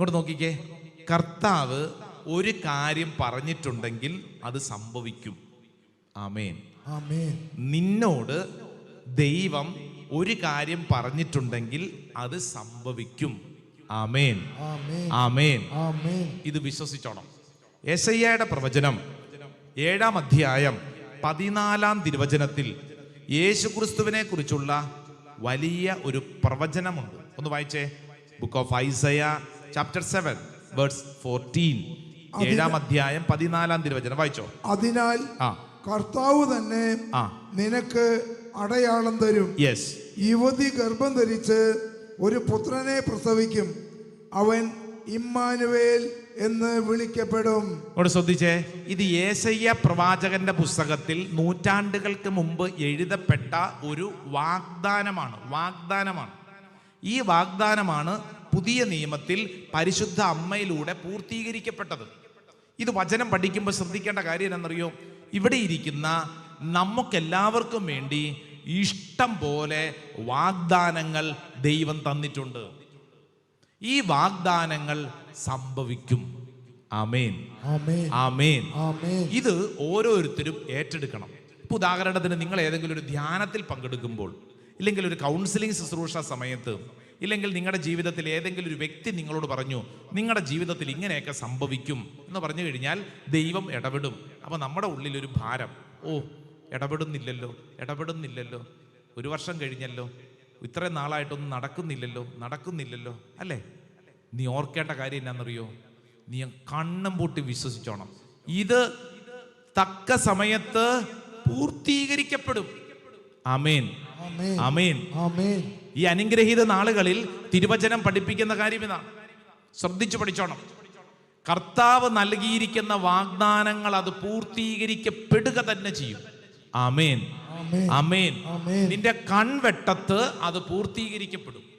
ഇങ്ങോട്ട് നോക്കിക്കേ. കർത്താവ് ഒരു കാര്യം പറഞ്ഞിട്ടുണ്ടെങ്കിൽ അത് സംഭവിക്കും. ആമേൻ. ആമേൻ. നിന്നോട് ദൈവം ഒരു കാര്യം പറഞ്ഞിട്ടുണ്ടെങ്കിൽ അത് സംഭവിക്കും. ആമേൻ. ആമേൻ. ആമേൻ. ആമേൻ. ഇത് വിശ്വസിച്ചോണം. യേശയ്യയുടെ പ്രവചനം ഏഴാം അധ്യായം പതിനാലാം തിരുവചനത്തിൽ യേശുക്രിസ്തുവിനെ കുറിച്ചുള്ള വലിയ ഒരു പ്രവചനമുണ്ട്. ഒന്ന് വായിച്ചേ. Book of Isaiah chapter seven words fourteen ഏഴാം അധ്യായം പതിനാലാം തിരുവചനം വായിച്ചോ? അതിനാൽ കർത്താവ് തന്നെ നിനക്ക് അടയാളം തരും. യെസ് യുവതി ഗർഭം ധരിച്ച് ഒരു പുത്രനെ പ്രസവിക്കും. അവൻ ഇമ്മാനുവേൽ എന്ന് വിളിക്കപ്പെടും. ഇവിടെ ശ്രദ്ധിച്ചേ ഇത് ഏസയ്യ പ്രവാചകന്റെ പുസ്തകത്തിൽ നൂറ്റാണ്ടുകൾക്ക് മുമ്പ് എഴുതപ്പെട്ട ഒരു വാഗ്ദാനമാണ്. വാഗ്ദാനമാണ്. ഈ വാഗ്ദാനമാണ് പുതിയ നിയമത്തിൽ പരിശുദ്ധ അമ്മയിലൂടെ പൂർത്തീകരിക്കപ്പെട്ടത്. ഇത് വചനം പഠിക്കുമ്പോൾ ശ്രദ്ധിക്കേണ്ട കാര്യം എന്നറിയോ ഇവിടെ ഇരിക്കുന്ന നമുക്കെല്ലാവർക്കും വേണ്ടി ഇഷ്ടം പോലെ വാഗ്ദാനങ്ങൾ ദൈവം തന്നിട്ടുണ്ട്. ഈ വാഗ്ദാനങ്ങൾ സംഭവിക്കും. ആമേൻ. ആമേൻ. ആമേൻ. ആമേൻ. ഇത് ഓരോരുത്തരും ഏറ്റെടുക്കണം. ഇപ്പൊ ഉദാഹരണത്തിന് നിങ്ങൾ ഏതെങ്കിലും ഒരു ധ്യാനത്തിൽ പങ്കെടുക്കുമ്പോൾ ഇല്ലെങ്കിൽ ഒരു കൗൺസിലിംഗ് ശുശ്രൂഷ സമയത്ത് ഇല്ലെങ്കിൽ നിങ്ങളുടെ ജീവിതത്തിൽ ഏതെങ്കിലും ഒരു വ്യക്തി നിങ്ങളോട് പറഞ്ഞു നിങ്ങളുടെ ജീവിതത്തിൽ ഇങ്ങനെയൊക്കെ സംഭവിക്കും എന്ന് പറഞ്ഞു കഴിഞ്ഞാൽ ദൈവം ഇടപെടും. അപ്പോൾ നമ്മുടെ ഉള്ളിൽ ഒരു ഭാരം ഓ ഇടപെടുന്നില്ലല്ലോ ഇടപെടുന്നില്ലല്ലോ ഒരു വർഷം കഴിഞ്ഞല്ലോ ഇത്രയും നാളായിട്ടൊന്നും നടക്കുന്നില്ലല്ലോ നടക്കുന്നില്ലല്ലോ അല്ലേ? നീ ഓർക്കേണ്ട കാര്യം എന്നാണെന്നറിയോ നീ കണ്ണും പൂട്ടി വിശ്വസിച്ചോണം. ഇത് തക്ക സമയത്ത് പൂർത്തീകരിക്കപ്പെടും. അമേൻ ആമേൻ. ഈ അനുഗ്രഹീത നാളുകളിൽ തിരുവചനം പഠിപ്പിക്കുന്ന കാര്യം ഇതാ. ശ്രദ്ധിച്ചു പഠിച്ചോണം. കർത്താവ് നൽകിയിരിക്കുന്ന വാഗ്ദാനങ്ങൾ അത് പൂർത്തീകരിക്കപ്പെടുക തന്നെ ചെയ്യും. അമേൻ അമേൻ നിന്റെ കൺവെട്ടത്ത് അത് പൂർത്തീകരിക്കപ്പെടും.